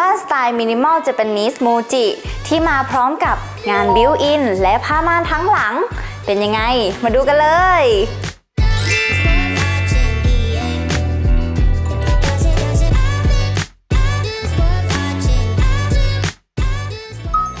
บ้านสไตล์มินิมอลเจแปนนิสโมจิ ที่มาพร้อมกับงานบิวอินและผ้าม่านทั้งหลัง เป็นยังไง มาดูกันเลย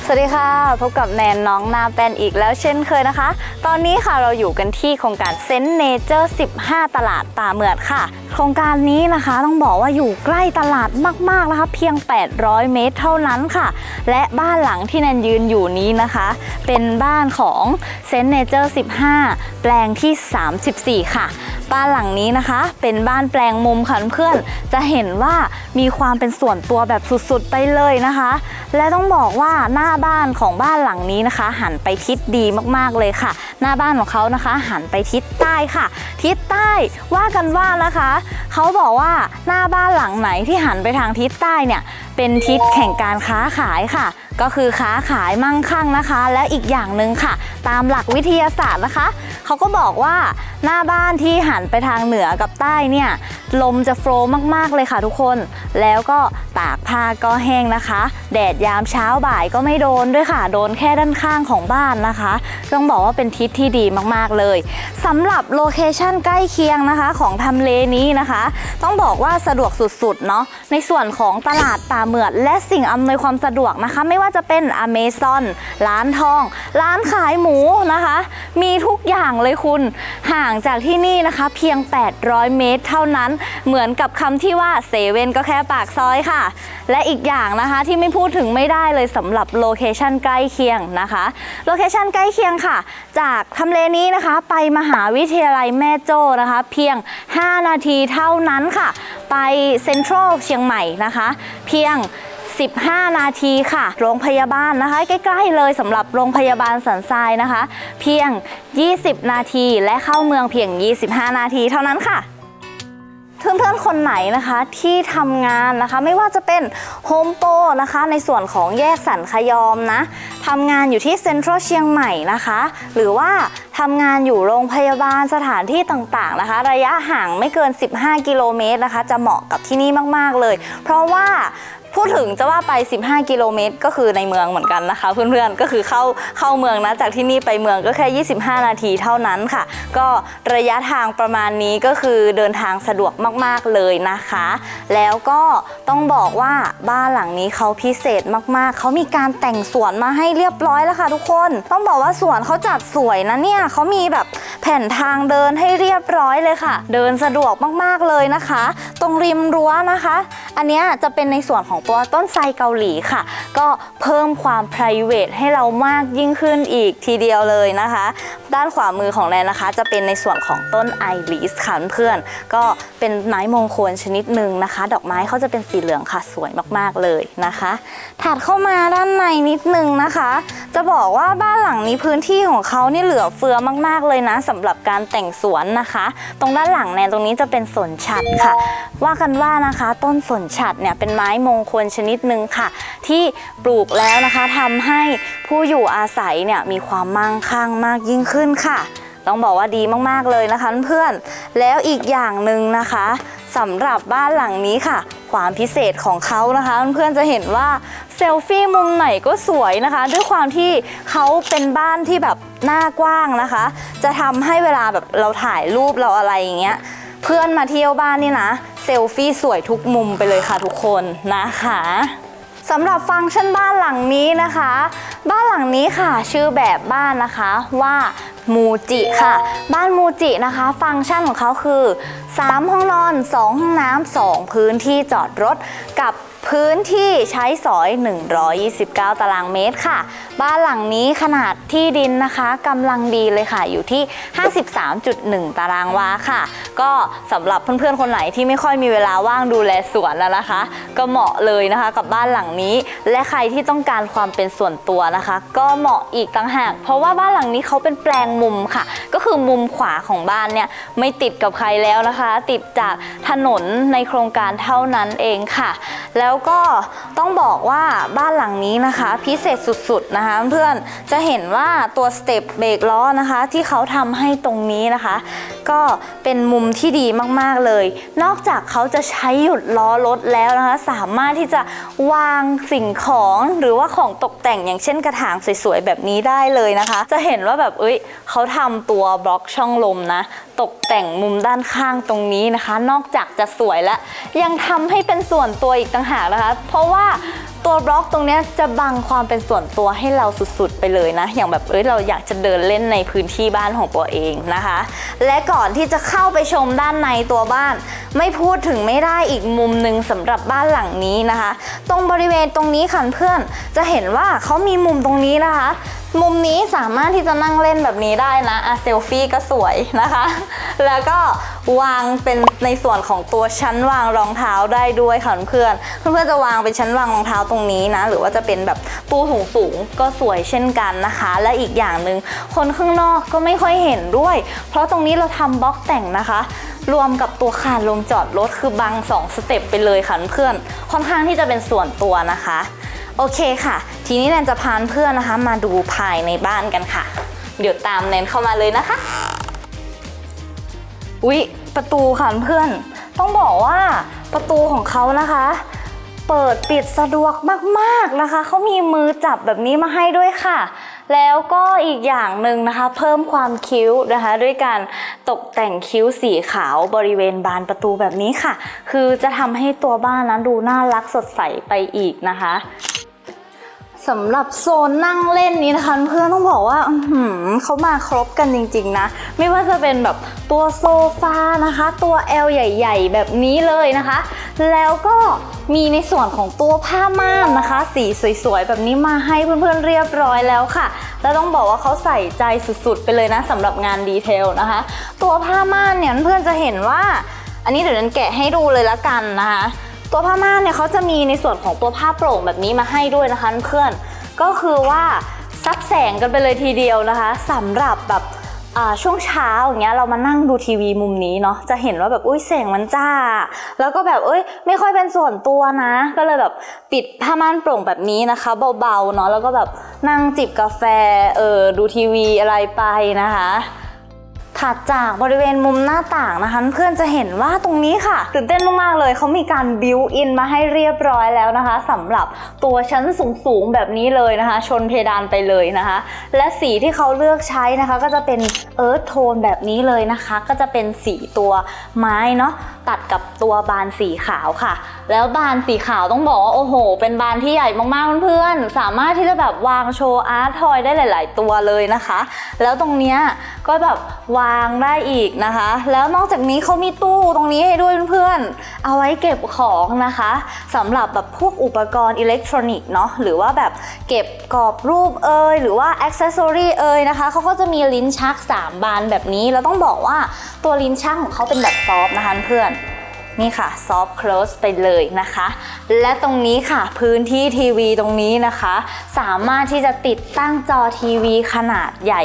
สวัสดีค่ะ พบกับแนนน้องนาแปนอีกแล้วเช่นเคยนะคะ ตอนนี้ค่ะเราอยู่กันที่โครงการเซนเนเจอร์ 15 ตลาดป่าเหมือดค่ะ โครงการนี้นะคะต้องบอกว่าอยู่ใกล้ตลาดมากๆนะคะ เพียง 800 เมตรเท่านั้นค่ะ และบ้านหลังที่แนนยืนอยู่นี้นะคะ เป็นบ้านของเซนเนเจอร์ 15 แปลงที่ 34 ค่ะ บ้านหลังนี้นะคะ เป็นบ้านแปลงมุมค่ะเพื่อนจะเห็นว่ามีความเป็นส่วนตัวแบบสุดๆไปเลยนะคะ และต้องบอกว่าหน้าบ้านของบ้านหลังนี้นะคะ หันไปทิศดีมากๆเลยค่ะ หน้าบ้านของเขานะคะ หันไปทิศใต้ค่ะ ทิศใต้ว่ากันว่านะคะ เขาบอกว่าหน้าบ้านหลังไหนที่หันไปทางทิศใต้เนี่ย เป็นทิศแข่งการค้าขายค่ะ ก็คือค้าขายมั่งคั่งนะคะ และอีกอย่างหนึ่งค่ะ ตามหลักวิทยาศาสตร์นะคะ เขาก็บอกว่าหน้าบ้านที่หันไปทางเหนือกับใต้เนี่ยลมจะโฟล์มากๆเลยค่ะทุกคน แล้วก็ตากผ้าก็แห้งนะคะ แดดยามเช้าบ่ายก็ไม่โดนด้วยค่ะ โดนแค่ด้านข้างของบ้านนะคะ ต้องบอกว่าเป็นทิศที่ดีมากๆเลยสำหรับโลเคชันใกล้เคียงนะคะของทำเลนี้นะคะ ต้องบอกว่าสะดวกสุดๆเนาะในส่วนของตลาดตาเหมือด และสิ่งอำนวยความสะดวกนะคะ ไม่ว่าจะเป็นอเมซอนร้านทอง ร้านขายหมูนะคะ มีทุกอย่างเลยคุณห่างจากที่นี่นะคะ เพียง 800 เมตร เท่านั้นเหมือนกับคำที่ว่าเซเว่นก็แค่ปากซอยค่ะ และอีกอย่างนะคะที่ไม่พูดถึงไม่ได้เลยสำหรับโลเคชันใกล้เคียงนะคะโลเคชันใกล้เคียงค่ะ จากทำเลนี้นะคะ ไปมหาวิทยาลัยแม่โจ้นะคะ เพียง 5 นาทีเท่านั้นค่ะ ไปเซ็นทรัลเชียงใหม่นะคะ เพียง15 นาทีค่ะ โรงพยาบาลนะคะ ใกล้ ๆ เลยสำหรับโรงพยาบาลสันทรายนะคะ เพียง 20 นาทีและเข้าเมืองเพียง 25 นาทีเท่านั้นค่ะเพื่อนๆ คนไหนนะคะที่ทำงานนะคะไม่ว่าจะเป็นโฮมโปรนะคะในส่วนของแยกสันขยอมนะทำงานอยู่ที่เซ็นทรัลเชียงใหม่นะคะ หรือว่าทำงานอยู่โรงพยาบาลสถานที่ต่างๆนะคะ ระยะห่างไม่เกิน 15 กิโลเมตรนะคะ จะเหมาะกับที่นี่มากๆเลย เพราะว่า พูดถึงจะว่าไป 15 กิโลเมตร ก็คือในเมืองเหมือนกันนะคะ เพื่อนๆก็คือเข้าเข้าเมืองนะจากที่นี่ไปเมืองก็แค่ 25 นาทีเท่านั้นค่ะ ก็ระยะทางประมาณนี้ก็คือเดินทางสะดวกมากๆเลยนะคะ แล้วก็ต้องบอกว่าบ้านหลังนี้เขาพิเศษมากๆ เขามีการแต่งสวนมาให้เรียบร้อยแล้วค่ะทุกคน ต้องบอกว่าสวนเขาจัดสวยนะเนี่ยเขามีแบบแผ่นทางเดินให้เรียบร้อยเลยค่ะ เดินสะดวกมากๆเลยนะคะ ตรงริมรั้วนะคะ อันนี้จะเป็นในส่วนของตัวต้นไทรเกาหลีค่ะ ก็เพิ่มความ p r i v a t ให้เรามากยิ่งขึ้นอีกทีเดียวเลยนะคะ ด้านขวามือของแนนนะคะ จะเป็นในส่วนของต้นไอริสค่ะเพื่อนก็เป็นไม้มงคลชนิดหนึ่งนะคะ ดอกไม้เขาจะเป็นสีเหลืองค่ะสวยมากๆเลยนะคะถัดเข้ามาด้านในนิดนึงนะคะ จะบอกว่าบ้านหลังนี้พื้นที่ของเขานี่เหลือเฟือมาก ๆเลยนะสำหรับการแต่งสวนนะคะ ตรงด้านหลังแนนตรงนี้จะเป็นสนฉัดค่ะ ว่ากันว่านะคะ ต้นสนฉัดเนี่ยเป็นไม้มงคลชนิดหนึ่งค่ะ ที่ปลูกแล้วนะคะทำให้ผู้อยู่อาศัยเนี่ยมีความมั่งคั่งมากยิ่งขึ้นค่ะ ต้องบอกว่าดีมากๆเลยนะคะเพื่อนแล้วอีกอย่างหนึ่งนะคะสำหรับบ้านหลังนี้ค่ะ ความพิเศษของเขานะคะ เพื่อนๆจะเห็นว่าเซลฟี่มุมไหนก็สวยนะคะ ด้วยความที่เขาเป็นบ้านที่แบบหน้ากว้างนะคะ จะทำให้เวลาแบบเราถ่ายรูปเราอะไรอย่างเงี้ยเพื่อนมาเที่ยวบ้านนี่นะ เซลฟี่สวยทุกมุมไปเลยค่ะทุกคนนะคะสำหรับฟังก์ชันบ้านหลังนี้นะคะ บ้านหลังนี้ค่ะ ชื่อแบบบ้านนะคะว่ามูจิค่ะ บ้านมูจินะคะ ฟังก์ชันของเขาคือ 3 ห้องนอน 2 ห้องน้ำ2พื้นที่จอดรถกับ พื้นที่ใช้สอย 129 ตารางเมตรค่ะ บ้านหลังนี้ขนาดที่ดินนะคะกำลังดีเลยค่ะ อยู่ที่ 53.1 ตารางวาค่ะ ก็สำหรับเพื่อนๆ คนไหนที่ไม่ค่อยมีเวลาว่างดูแลสวนแล้วนะคะ ก็เหมาะเลยนะคะกับบ้านหลังนี้ และใครที่ต้องการความเป็นส่วนตัวนะคะ ก็เหมาะอีกต่างหาก เพราะว่าบ้านหลังนี้เขาเป็นแปลงมุมค่ะ ก็คือมุมขวาของบ้านเนี่ยไม่ติดกับใครแล้วนะคะ ติดจากถนนในโครงการเท่านั้นเองค่ะ แล้วก็ต้องบอกว่าบ้านหลังนี้นะคะ พิเศษสุดๆนะคะ เพื่อนจะเห็นว่าตัวสเต็ปเบรกล้อนะคะ ที่เขาทำให้ตรงนี้นะคะ ก็เป็นมุมที่ดีมากๆเลย นอกจากเขาจะใช้หยุดล้อรถแล้วนะคะ สามารถที่จะวางสิ่งของหรือว่าของตกแต่งอย่างเช่นกระถางสวยๆแบบนี้ได้เลยนะคะ จะเห็นว่าแบบเอ้ยเขาทำตัวบล็อกช่องลมนะ ตก แต่งมุมด้านข้างตรงนี้นะคะ นอกจากจะสวยแล้ว ยังทำให้เป็นส่วนตัวอีกต่างหากนะคะ เพราะว่าตัวบล็อกตรงนี้จะบังความเป็นส่วนตัวให้เราสุดๆไปเลยนะ อย่างแบบเอ้ยเราอยากจะเดินเล่นในพื้นที่บ้านของตัวเองนะคะ และก่อนที่จะเข้าไปชมด้านในตัวบ้าน ไม่พูดถึงไม่ได้อีกมุมหนึ่งสำหรับบ้านหลังนี้นะคะ ตรงบริเวณตรงนี้ค่ะเพื่อนจะเห็นว่าเขามีมุมตรงนี้นะคะ มุมนี้สามารถที่จะนั่งเล่นแบบนี้ได้นะอะเซลฟี่ก็สวยนะคะ แล้วก็วางเป็นในส่วนของตัวชั้นวางรองเท้าได้ด้วยค่ะเพื่อนเพื่อนๆจะวางเป็นชั้นวางรองเท้าตรงนี้นะ หรือว่าจะเป็นแบบปูสูงสูงก็สวยเช่นกันนะคะ และอีกอย่างหนึ่งคนข้างนอกก็ไม่ค่อยเห็นด้วย เพราะตรงนี้เราทำบล็อกแต่งนะคะรวมกับตัวคานลงจอดรถคือบังสองสเต็ปไปเลยค่ะเพื่อน ค่อนข้างที่จะเป็นส่วนตัวนะคะ โอเคค่ะ ทีนี้แนนจะพาเพื่อนนะคะ มาดูภายในบ้านกันค่ะ เดี๋ยวตามแนนเข้ามาเลยนะคะ อุ๊ย ประตูค่ะเพื่อน ต้องบอกว่าประตูของเขานะคะ เปิดปิดสะดวกมากๆนะคะ เขามีมือจับแบบนี้มาให้ด้วยค่ะ แล้วก็อีกอย่างหนึ่งนะคะ เพิ่มความคิ้วนะคะ ด้วยการตกแต่งคิ้วสีขาวบริเวณบานประตูแบบนี้ค่ะ คือจะทำให้ตัวบ้านนั้นดูน่ารักสดใสไปอีกนะคะ สำหรับโซนนั่งเล่นนี้นะคะเพื่อนต้องบอกว่าเขามาครบกันจริง ๆ นะ ไม่ว่าจะเป็นแบบตัวโซฟานะคะ ตัว L ใหญ่ ๆ แบบนี้เลยนะคะ แล้วก็มีในส่วนของตัวผ้าม่านนะคะ สีสวยๆ แบบนี้มาให้เพื่อนๆเรียบร้อยแล้วค่ะ แล้วต้องบอกว่าเขาใส่ใจสุดๆ ไปเลยนะสำหรับงานดีเทลนะคะ ตัวผ้าม่านเนี่ยเพื่อนๆจะเห็นว่า อันนี้เดี๋ยวนันแกะให้ดูเลยละกันนะคะ ตัวผ้าม่านเนี่ยเขาจะมีในส่วนของตัวผ้าโปร่งแบบนี้มาให้ด้วยนะคะเพื่อนก็คือว่าซับแสงกันไปเลยทีเดียวนะคะสำหรับแบบช่วงเช้าอย่างเงี้ยเรามานั่งดูทีวีมุมนี้เนาะจะเห็นว่าแบบอุ้ยแสงมันจ้า แล้วก็แบบเอ้ยไม่ค่อยเป็นส่วนตัวนะ ก็เลยแบบปิดผ้าม่านโปร่งแบบนี้นะคะ เบาๆเนาะแล้วก็แบบนั่งจิบกาแฟเออดูทีวีอะไรไปนะคะ ถัดจากบริเวณมุมหน้าต่างนะคะเพื่อนจะเห็นว่าตรงนี้ค่ะตื่นเต้นมากๆเลยเขามีการบิวอินมาให้เรียบร้อยแล้วนะคะสำหรับตัวชั้นสูงๆแบบนี้เลยนะคะ ชนเพดานไปเลยนะคะ และสีที่เขาเลือกใช้นะคะ ก็จะเป็นเอิร์ธโทนแบบนี้เลยนะคะ ก็จะเป็นสีตัวไม้เนาะ ตัดกับตัวบานสีขาวค่ะ แล้วบานสีขาวต้องบอกว่าโอ้โห เป็นบานที่ใหญ่มากๆเพื่อนๆสามารถที่จะแบบวางโชว์อาร์ตทอยได้หลาย ๆ ตัวเลยนะคะ แล้วตรงเนี้ยก็แบบวางได้อีกนะคะ แล้วนอกจากนี้เขามีตู้ตรงนี้ให้ด้วยเพื่อนๆเอาไว้เก็บของนะคะสำหรับแบบพวกอุปกรณ์อิเล็กทรอนิกส์เนาะหรือว่าแบบเก็บกรอบรูปเอยหรือว่าอ็อกเซสซอรี่เอยนะคะเขาก็จะมีลิ้นชัก 3 บานแบบนี้แล้วต้องบอกว่าตัวลิ้นชักของเขาเป็นแบบซอฟต์นะคะเพื่อน นี่ค่ะ soft close ไปเลยนะคะ และตรงนี้ค่ะพื้นที่ทีวีตรงนี้นะคะ สามารถที่จะติดตั้งจอทีวีขนาดใหญ่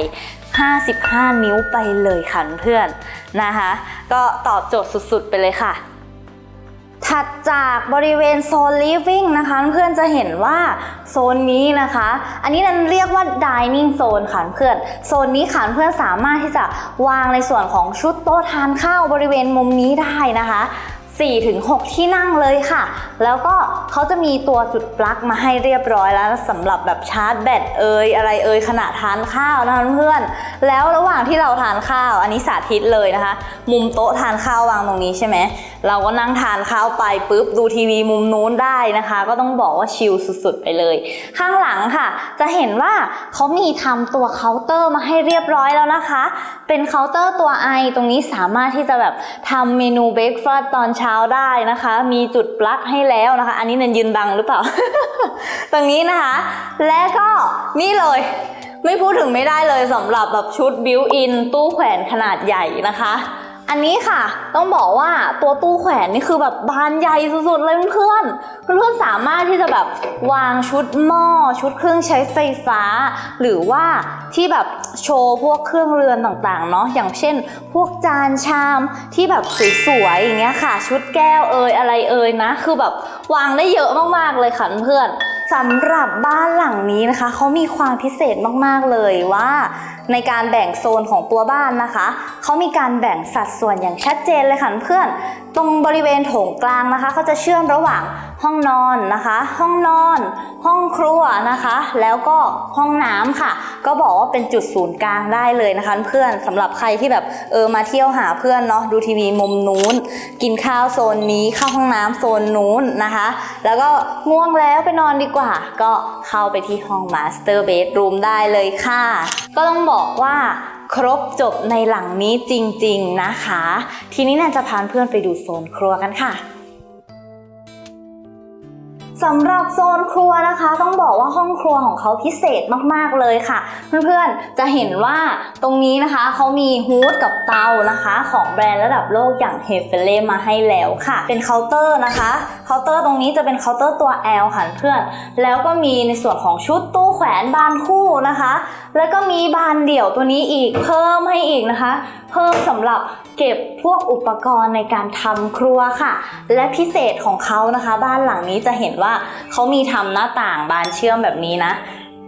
55 นิ้วไปเลยค่ะเพื่อนนะคะ ก็ตอบโจทย์สุดๆ ไปเลยค่ะถัดจากบริเวณโซน living นะคะ เพื่อนจะเห็นว่าโซนนี้นะคะ อันนี้นันเรียกว่า dining zone ค่ะเพื่อนโซนนี้ค่ะเพื่อนสามารถที่จะวางในส่วนของชุดโต๊ะทานข้าวบริเวณมุมนี้ได้นะคะ 4-6 ที่นั่งเลยค่ะ แล้วก็เขาจะมีตัวจุดปลั๊กมาให้เรียบร้อยแล้วสำหรับแบบชาร์จแบตเอยอะไรเอยขณะทานข้าวนะคะเพื่อน แล้วระหว่างที่เราทานข้าว อันนี้สาธิตเลยนะคะ มุมโต๊ะทานข้าววางตรงนี้ใช่ไหมเราก็นั่งทานข้าวไปปุ๊บดูทีวีมุมนู้นได้นะคะ ก็ต้องบอกว่าชิลสุดๆไปเลย ข้างหลังค่ะ จะเห็นว่าเขามีทำตัวเคาน์เตอร์มาให้เรียบร้อยแล้วนะคะ เป็นเคาน์เตอร์ตัวไอตรงนี้สามารถที่จะแบบทำเมนูเบรกฟาสต์ตอนเช้าได้นะคะ มีจุดปลั๊กให้แล้วนะคะ อันนี้นันยืนบังหรือเปล่า ตรงนี้นะคะ และก็นี่เลย ไม่พูดถึงไม่ได้เลยสำหรับแบบชุดบิวอินตู้แขวนขนาดใหญ่นะคะ อันนี้ค่ะ ต้องบอกว่าตัวตู้แขวนนี่คือแบบบานใหญ่สุดๆเลยเพื่อนเพื่อนๆสามารถที่จะแบบวางชุดหม้อชุดเครื่องใช้ไฟฟ้า หรือว่าที่แบบโชว์พวกเครื่องเรือนต่างๆเนาะอย่างเช่น พวกจานชามที่แบบสวยๆอย่างเงี้ยค่ะ ชุดแก้วเอยอะไรเอยนะ คือแบบวางได้เยอะมากๆเลยค่ะเพื่อนสำหรับบ้านหลังนี้นะคะเขามีความพิเศษมากๆเลยว่า ในการแบ่งโซนของตัวบ้านนะคะ เขามีการแบ่งสัดส่วนอย่างชัดเจนเลยค่ะเพื่อน ตรงบริเวณโถงกลางนะคะเขาจะเชื่อมระหว่างห้องนอนนะคะ ห้องนอน ห้องครัวนะคะ แล้วก็ห้องน้ำค่ะ ก็บอกว่าเป็นจุดศูนย์กลางได้เลยนะคะ เพื่อนสำหรับใครที่แบบเออมาเที่ยวหาเพื่อนเนาะดูทีวีมุมนู้น กินข้าวโซนนี้เข้าห้องน้ำโซนนู้นนะคะ แล้วก็ง่วงแล้วไปนอนดีกว่า ก็เข้าไปที่ห้องมาสเตอร์เบดรูมได้เลยค่ะ ก็ต้องบอกว่าครบจบในหลังนี้จริง ๆนะคะ ทีนี้แนนจะพาเพื่อนไปดูโซนครัวกันค่ะสำหรับโซนครัวนะคะ ต้องบอกว่าห้องครัวของเขาพิเศษมากๆเลยค่ะ เพื่อนๆจะเห็นว่าตรงนี้นะคะเขามีฮูดกับเตานะคะ ของแบรนด์ระดับโลกอย่างเฮเฟเล่มาให้แล้วค่ะ เป็นเคาน์เตอร์นะคะ เคาน์เตอร์ตรงนี้จะเป็นเคาน์เตอร์ตัว L ค่ะเพื่อน แล้วก็มีในส่วนของชุดตู้แขวนบานคู่นะคะ แล้วก็มีบานเดี่ยวตัวนี้อีกเพิ่มให้อีกนะคะ เพิ่มสำหรับเก็บพวกอุปกรณ์ในการทำครัวค่ะ และพิเศษของเขานะคะ บ้านหลังนี้จะเห็นว่าเขามีทำหน้าต่างบานเชื่อมแบบนี้นะ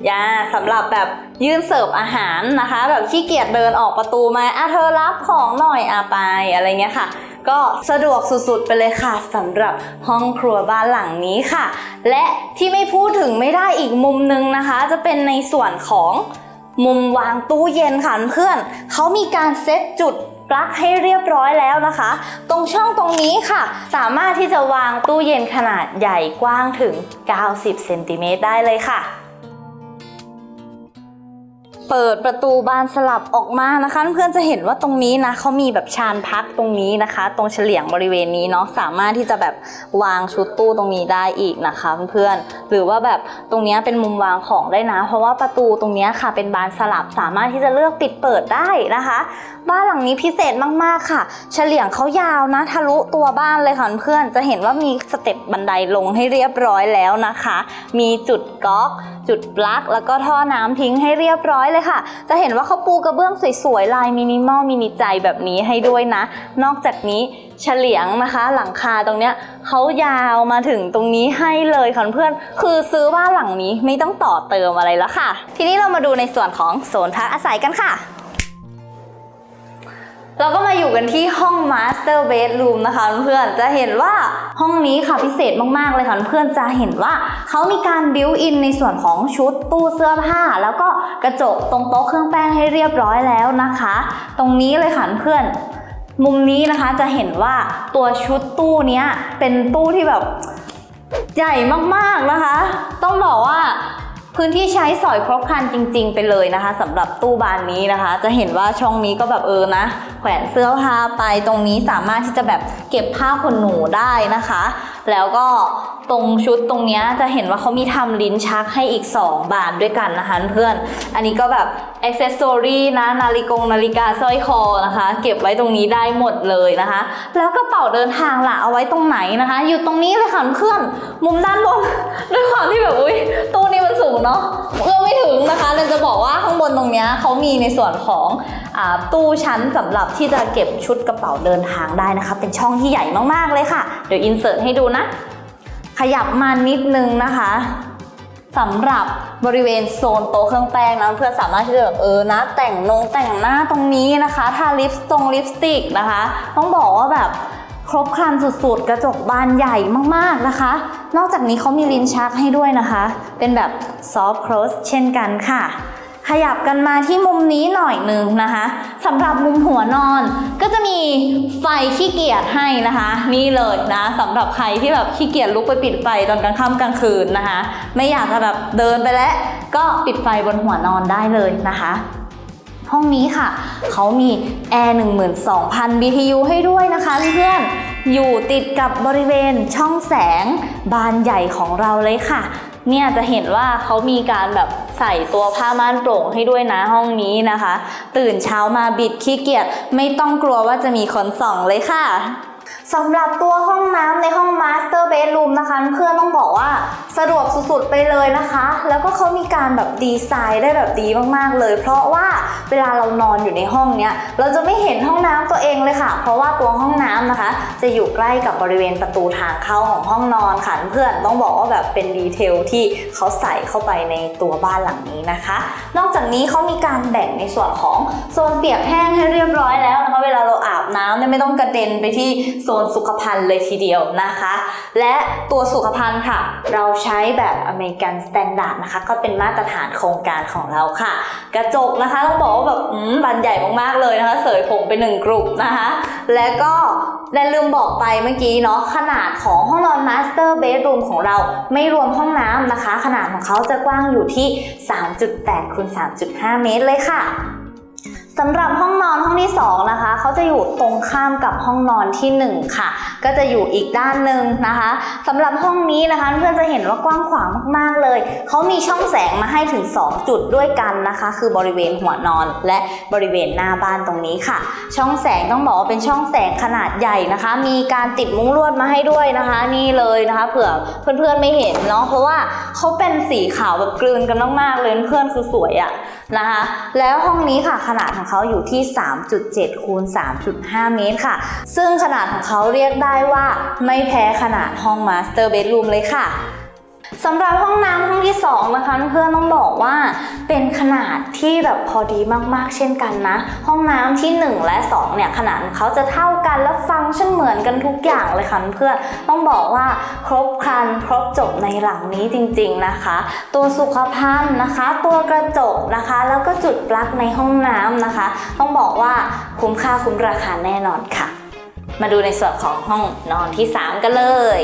ยาสำหรับแบบยื่นเสิร์ฟอาหารนะคะ แบบขี้เกียจเดินออกประตูมาอะเธอรับของหน่อยอะไปอะไรเงี้ยค่ะ ก็สะดวกสุดๆไปเลยค่ะสำหรับห้องครัวบ้านหลังนี้ค่ะ และที่ไม่พูดถึงไม่ได้อีกมุมนึงนะคะ จะเป็นในส่วนของมุมวางตู้เย็นค่ะเพื่อนเขามีการเซตจุดปลั๊กให้เรียบร้อยแล้วนะคะ ตรงช่องตรงนี้ค่ะ สามารถที่จะวางตู้เย็นขนาดใหญ่กว้างถึง 90 เซนติเมตรได้เลยค่ะ เปิดประตูบานสลับออกมานะคะ เพื่อนจะเห็นว่าตรงนี้นะเขามีแบบชานพักตรงนี้นะคะ ตรงเฉลียงบริเวณนี้เนาะสามารถที่จะแบบวางชุดตู้ตรงนี้ได้อีกนะคะเพื่อนๆหรือว่าแบบตรงนี้เป็นมุมวางของได้นะ เพราะว่าประตูตรงนี้ค่ะเป็นบานสลับสามารถที่จะเลือกปิดเปิดได้นะคะ บ้านหลังนี้พิเศษมากๆค่ะ เฉลียงเขายาวนะทะลุตัวบ้านเลยค่ะเพื่อนๆจะเห็นว่ามีสเต็ปบันไดลงให้เรียบร้อยแล้วนะคะ มีจุดก๊อก จุดปลั๊กแล้วก็ท่อน้ำทิ้งให้เรียบร้อยเลยค่ะ จะเห็นว่าเขาปูกระเบื้องสวยๆ ลายมินิมอลมินิใจแบบนี้ให้ด้วยนะ นอกจากนี้เฉลียงนะคะ หลังคาตรงเนี้ยเขายาวมาถึงตรงนี้ให้เลยค่ะเพื่อนคือซื้อบ้านหลังนี้ไม่ต้องต่อเติมอะไรแล้วค่ะ ทีนี้เรามาดูในส่วนของโซนพักอาศัยกันค่ะ เราก็มาอยู่กันที่ห้อง Master Bedroom นะคะเพื่อนจะเห็นว่าห้องนี้ค่ะพิเศษมากๆเลยค่ะเพื่อนจะเห็นว่าเขามีการบิวอินในส่วนของชุดตู้เสื้อผ้า แล้วก็กระจกตรงโต๊ะเครื่องแป้งให้เรียบร้อยแล้วนะคะ ตรงนี้เลยค่ะเพื่อนมุมนี้นะคะจะเห็นว่าตัวชุดตู้นี้เป็นตู้ที่แบบใหญ่มากๆนะคะ ต้องบอกว่า พื้นที่ใช้สอยครบครันจริง ๆ ไปเลยนะคะสำหรับตู้บานนี้นะคะ จะเห็นว่าช่องนี้ก็แบบเออนะ แขวนเสื้อผ้าไปตรงนี้สามารถที่จะแบบเก็บผ้าขนหนูได้นะคะ แล้วก็ ตรงชุดตรงเนี้ยจะเห็นว่าเขามีทำลิ้นชักให้อีก 2 บานด้วยกันนะคะเพื่อน อันนี้ก็แบบอ c เซสซอรี่นะนาฬิกงนาฬิกาสร้อยคอนะคะ เก็บไว้ตรงนี้ได้หมดเลยนะคะ แล้วกระเป๋าเดินทางล่ะเอาไว้ตรงไหนนะคะ อยู่ตรงนี้เลยค่ะเพื่อนมุมด้านบนด้วยความที่แบบอุ้ยตู้นี้มันสูงเนาะเอื้อไม่ถึงนะคะเราจะบอกว่าข้างบนตรงเนี้ยเขามีในส่วนของอตู้ชั้นสำหรับที่จะเก็บชุดกระเป๋าเดินทางได้นะคะ เป็นช่องที่ใหญ่มากๆเลยค่ะ เดี๋ยวอินเสิร์ตให้ดูนะ ขยับมานิดนึงนะคะสำหรับบริเวณโซนโต๊ะเครื่องแป้งนะเพื่อสามารถที่จะแบบเออนะ แต่งนงแต่งหน้าตรงนี้นะคะทาลิปสตงลิปสติกนะคะ ต้องบอกว่าแบบครบครันสุดๆ กระจกบานใหญ่มากๆนะคะ นอกจากนี้เขามีลิ้นชักให้ด้วยนะคะ เป็นแบบซอฟต์คลสเช่นกันค่ะ ขยับกันมาที่มุมนี้หน่อยหนึงนะคะสำหรับมุมหัวนอน ก็จะมีไฟขี้เกียจให้นะคะ นี่เลยนะสำหรับใครที่แบบขี้เกียจลุกไปปิดไฟตอนกลางค่ำกลางคืนนะคะ ไม่อยากจะแบบเดินไปแล้วก็ปิดไฟบนหัวนอนได้เลยนะคะ ห้องนี้ค่ะ เขามีแอร์12,000 BTU ให้ด้วยนะคะเพื่อนอยู่ติดกับบริเวณช่องแสงบานใหญ่ของเราเลยค่ะ เนี่ยจะเห็นว่าเขามีการแบบใส่ตัวผ้าม่านโปร่งให้ด้วยนะห้องนี้นะคะ ตื่นเช้ามาบิดขี้เกียจไม่ต้องกลัวว่าจะมีคนส่องเลยค่ะ สำหรับตัวห้องน้ำในห้อง Master Bedroom นะคะ เพื่อนต้องบอกว่าสะดวกสุดๆไปเลยนะคะ แล้วก็เขามีการแบบดีไซน์ได้แบบดีมากๆเลย เพราะว่าเวลาเรานอนอยู่ในห้องเนี้ยเราจะไม่เห็นห้องน้ำตัวเองเลยค่ะ เพราะว่าตัวห้องน้ำนะคะ จะอยู่ใกล้กับบริเวณประตูทางเข้าของห้องนอนค่ะเพื่อนต้องบอกว่าแบบเป็นดีเทลที่เขาใส่เข้าไปในตัวบ้านหลังนี้นะคะ นอกจากนี้เขามีการแบ่งในส่วนของโซนเปียกแห้งให้เรียบร้อยแล้วนะคะ เวลาเราอาบน้ำเนี่ยไม่ต้องกระเด็นไปที่โซนสุขภัณฑ์เลยทีเดียวนะคะ และตัวสุขภัณฑ์ค่ะ เราใช้แบบอเมริกันสแตนดาร์ดนะคะ ก็เป็นมาตรฐานโครงการของเราค่ะ กระจกนะคะต้องบอกว่าแบบอืมบานใหญ่มากๆเลยนะคะ เสยผมไปหนึ่งกลุ่มนะคะ และก็และลืมบอกไปเมื่อกี้เนาะขนาดของห้องนอน Master Bedroom ของเราไม่รวมห้องน้ำนะคะ ขนาดของเขาจะกว้างอยู่ที่ 3.8คูณ3.5 เมตรเลยค่ะสำหรับห้องนอนห้องที่2นะคะ เขาจะอยู่ตรงข้ามกับห้องนอนที่ 1 ค่ะ ก็จะอยู่อีกด้านหนึ่งนะคะสำหรับห้องนี้นะคะเพื่อนจะเห็นว่ากว้างขวางมาก ๆ เลย เขามีช่องแสงมาให้ถึง 2 จุดด้วยกันนะคะ คือบริเวณหัวนอน และบริเวณหน้าบ้านตรงนี้ค่ะ ช่องแสงต้องบอกว่าเป็นช่องแสงขนาดใหญ่นะคะ มีการติดมุ้งลวดมาให้ด้วยนะคะ นี่เลยนะคะเผื่อเพื่อนๆไม่เห็นเนาะเพราะว่าเขาเป็นสีขาวแบบกลืนกันมากๆเลยเพื่อนคือสวยอะ นะคะแล้วห้องนี้ค่ะขนาดของเขาอยู่ที่ 3.7 คูณ 3.5 เมตรค่ะ ซึ่งขนาดของเขาเรียกได้ว่าไม่แพ้ขนาดห้องมาสเตอร์เบดรูมเลยค่ะ สำหรับห้องน้ำห้องที่ 2 นะคะเพื่อนต้องบอกว่าเป็นขนาดที่แบบพอดีมากๆ เช่นกันนะ ห้องน้ำที่ 1 และ 2 เนี่ยขนาดเขาจะเท่ากันและฟังก์ชันเหมือนกันทุกอย่างเลยค่ะเพื่อนต้องบอกว่าครบครันครบจบในหลังนี้จริง ๆนะคะ ตัวสุขภัณฑ์นะคะ ตัวกระจกนะคะ แล้วก็จุดปลั๊กในห้องน้ำนะคะ ต้องบอกว่าคุ้มค่าคุ้มราคาแน่นอนค่ะ มาดูในส่วนของห้องนอนที่ 3 กันเลย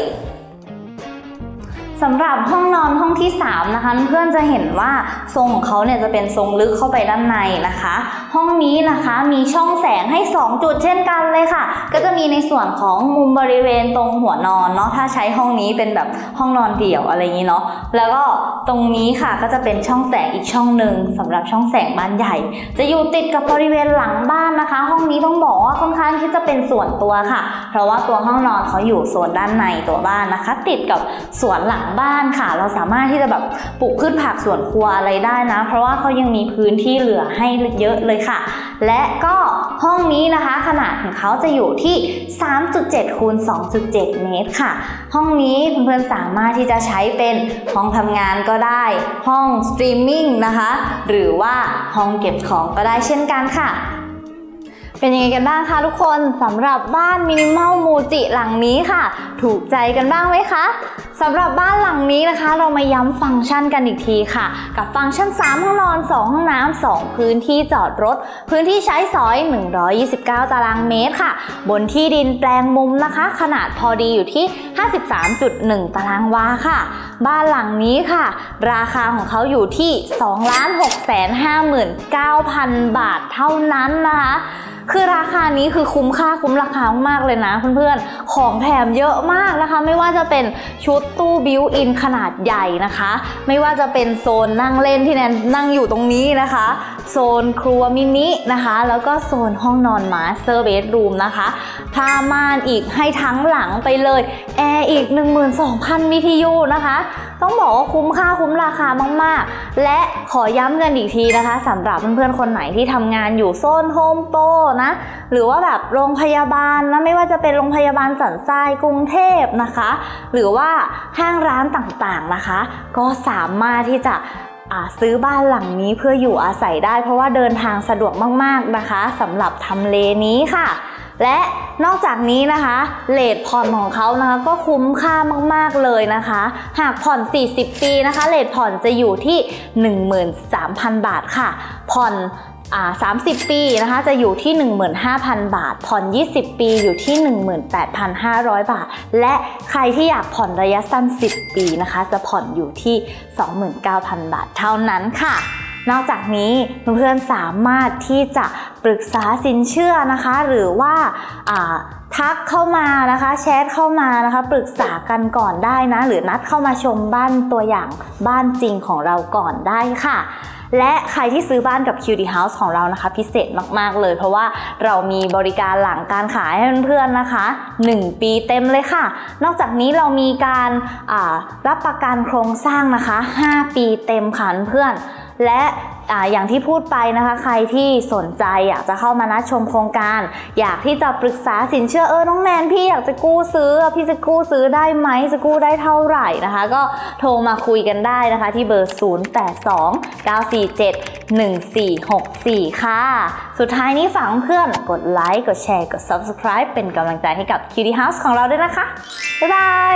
สำหรับห้องนอนห้องที่ 3 นะคะ เพื่อนจะเห็นว่าทรงของเขาเนี่ยจะเป็นทรงลึกเข้าไปด้านในนะคะ ห้องนี้นะคะมีช่องแสงให้ 2 จุดเช่นกันเลยค่ะ ก็จะมีในส่วนของมุมบริเวณตรงหัวนอนเนาะถ้าใช้ห้องนี้เป็นแบบห้องนอนเดี่ยวอะไรอย่างนี้เนาะแล้วก็ตรงนี้ค่ะก็จะเป็นช่องแสงอีกช่องหนึ่งสำหรับช่องแสงบ้านใหญ่ จะอยู่ติดกับบริเวณหลังบ้านนะคะ ห้องนี้ต้องบอกว่าค่อนข้างที่จะเป็นส่วนตัวค่ะ เพราะว่าตัวห้องนอนเขาอยู่โซนด้านในตัวบ้านนะคะ ติดกับสวนหลังบ้านค่ะ เราสามารถที่จะแบบปลูกพืชผักสวนครัวอะไรได้นะ เพราะว่าเขายังมีพื้นที่เหลือให้เยอะเลยค่ะ และก็ห้องนี้นะคะ ขนาดของเขาจะอยู่ที่3.7คูณ2.7 เมตรค่ะ ห้องนี้เพื่อนๆสามารถที่จะใช้เป็นห้องทำงานก็ได้ ห้องสตรีมมิ่งนะคะ หรือว่าห้องเก็บของก็ได้เช่นกันค่ะ เป็นยังไงกันบ้างคะทุกคนสำหรับบ้านมินิมอลมูจิหลังนี้ค่ะ ถูกใจกันบ้างไหมคะสำหรับบ้านหลังนี้นะคะ เรามาย้ำฟังก์ชันกันอีกทีค่ะ กับฟังก์ชัน 3 ห้องนอน 2 ห้องน้ำ 2 พื้นที่จอดรถ พื้นที่ใช้สอย 129 ตารางเมตรค่ะ บนที่ดินแปลงมุมนะคะ ขนาดพอดีอยู่ที่ 53.1 ตารางวาค่ะ บ้านหลังนี้ค่ะ ราคาของเขาอยู่ที่ 2,659,000 บาทเท่านั้นนะคะ คือราคานี้คือคุ้มค่าคุ้มราคามากๆเลยนะเพื่อนๆ ของแถมเยอะมากนะคะ ไม่ว่าจะเป็นชุดตู้บิวอินขนาดใหญ่นะคะ ไม่ว่าจะเป็นโซนนั่งเล่นที่แนนนั่งอยู่ตรงนี้นะคะ โซนครัวมินินะคะ แล้วก็โซนห้องนอนมาสเตอร์เบดรูมนะคะผ้าม่านอีกให้ทั้งหลังไปเลยแอร์อีก 12,000 BTU นะคะ ต้องบอกว่าคุ้มค่าคุ้มราคามากๆ และขอย้ำกันอีกทีนะคะสำหรับเพื่อนๆคนไหนที่ทำงานอยู่โซนโฮมโปรนะ หรือว่าแบบโรงพยาบาลนะไม่ว่าจะเป็นโรงพยาบาลสันทรายกรุงเทพนะคะ หรือว่าห้างร้านต่างๆนะคะ ก็สามารถที่จะซื้อบ้านหลังนี้เพื่ออยู่อาศัยได้ เพราะว่าเดินทางสะดวกมากๆนะคะสำหรับทำเลนี้ค่ะ และนอกจากนี้นะคะเลทผ่อนของเขานะคะก็คุ้มค่ามากๆเลยนะคะ หากผ่อน 40 ปีนะคะเลทผ่อนจะอยู่ที่ 13,000 บาทค่ะ ผ่อน 30 ปีนะคะจะอยู่ที่ 15,000 บาท ผ่อน 20 ปีอยู่ที่ 18,500 บาท และใครที่อยากผ่อนระยะสั้น 10 ปีนะคะ จะผ่อนอยู่ที่ 29,000 บาทเท่านั้นค่ะนอกจากนี้เพื่อนๆสามารถที่จะปรึกษาสินเชื่อนะคะ หรือว่าทักเข้ามานะคะแชทเข้ามานะคะปรึกษากันก่อนได้นะ หรือนัดเข้ามาชมบ้านตัวอย่างบ้านจริงของเราก่อนได้ค่ะ และใครที่ซื้อบ้านกับ QD House ของเรานะคะ พิเศษมากๆเลย เพราะว่าเรามีบริการหลังการขายให้เพื่อนๆนะคะ 1 ปีเต็มเลยค่ะ นอกจากนี้เรามีการรับประกันโครงสร้างนะคะ 5 ปีเต็มค่ะเพื่อน และอย่างที่พูดไปนะคะใครที่สนใจอยากจะเข้ามานัดชมโครงการ อยากที่จะปรึกษาสินเชื่อเออน้องแนนพี่อยากจะกู้ซื้อพี่จะกู้ซื้อได้ไหมจะกู้ได้เท่าไหร่นะคะ ก็โทรมาคุยกันได้นะคะที่เบอร์ 0829471464 ค่ะ สุดท้ายนี้ฝากเพื่อนกดไลค์กดแชร์กด Subscribe เป็นกำลังใจให้กับ Cutie House ของเราด้วยนะคะ บ๊ายบาย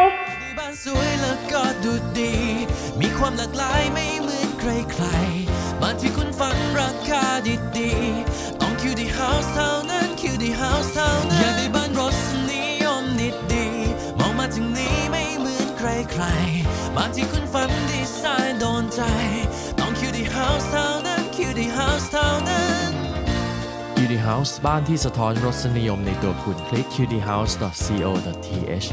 บ้านสวยแล้วก็ดูดีมีความหลากหลายไม่เหมือนใครๆบ้านที่คุณฝันราคาดีๆ ต้องคิวดีเฮาส์เท่านั้นคิวดีเฮาส์เท่านั้น อยากได้บ้านรสนิยมดีๆมองมาถึงนี้ไม่เหมือนใครๆบ้านที่คุณฝันดีไซน์โดนใจ ต้องคิวดีเฮาส์เท่านั้นคิวดีเฮาส์เท่านั้น Cutie House บ้านที่สะท้อนรสนิยมในตัวคุณคลิก cutiehouse.co.th